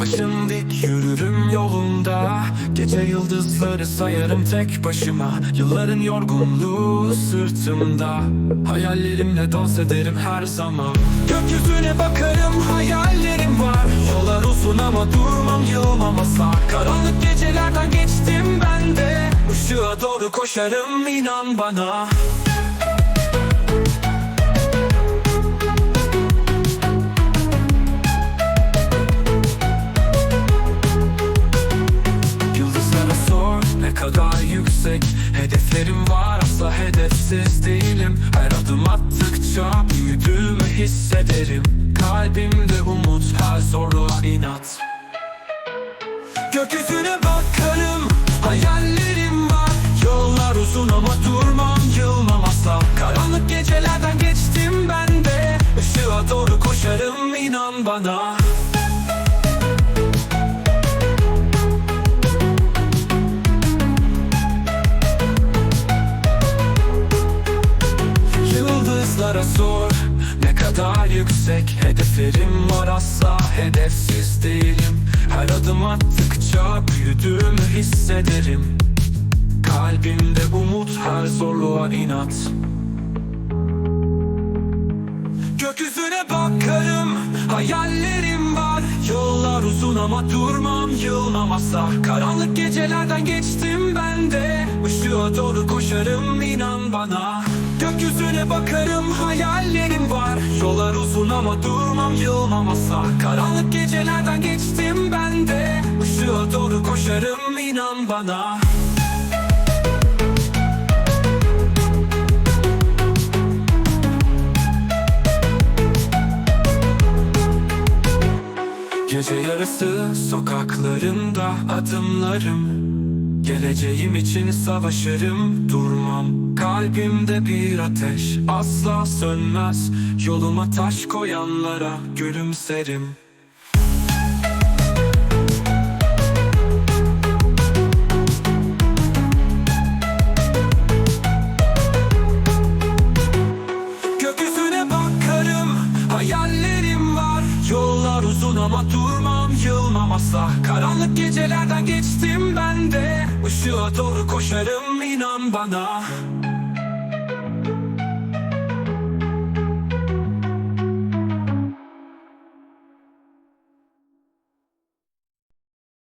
başım dik yürürüm yolunda. Gece yıldızları sayarım tek başıma. Yılların yorgunluğu sırtımda. Hayallerimle dans ederim her zaman. Gökyüzüne bakarım hayallerim var. Yollar uzun ama durmam yılmam asla Karanlık gecelerden geçtim ben de. Işığa doğru koşarım inan bana hedefsiz değilim. Her adım attıkça büyüdüğümü hissederim. Kalbimde umut her zorluğa inat. Gökyüzüne bakarım hayallerim var. Yollar uzun ama durmam yılmam asla. Karanlık gecelerden geçtim ben de. Işığa doğru koşarım inan bana Yıldızlara sor. Ne kadar yüksek Hedeflerim var asla hedefsiz değilim. Her adım attıkça büyüdüğümü hissederim. Kalbimde umut her zorluğa inat. Gökyüzüne bakarım hayallerim var. Yollar uzun ama durmam yılmam asla Karanlık gecelerden geçtim ben de. Işığa doğru koşarım inan bana Gökyüzüne bakarım hayallerim var. Yollar uzun ama durmam yılmam asla Karanlık gecelerden geçtim ben de. Işığa doğru koşarım inan bana. Gece yarısı sokaklarında adımlarım Geleceğim için savaşırım durmam. Kalbimde bir ateş asla sönmez. Yoluma taş koyanlara gülümserim. Gökyüzüne bakarım Hayallerim var. Yollar uzun ama durmam Yılmam asla Karanlık gecelerden geçtim ben de. Işığa doğru koşarım inan bana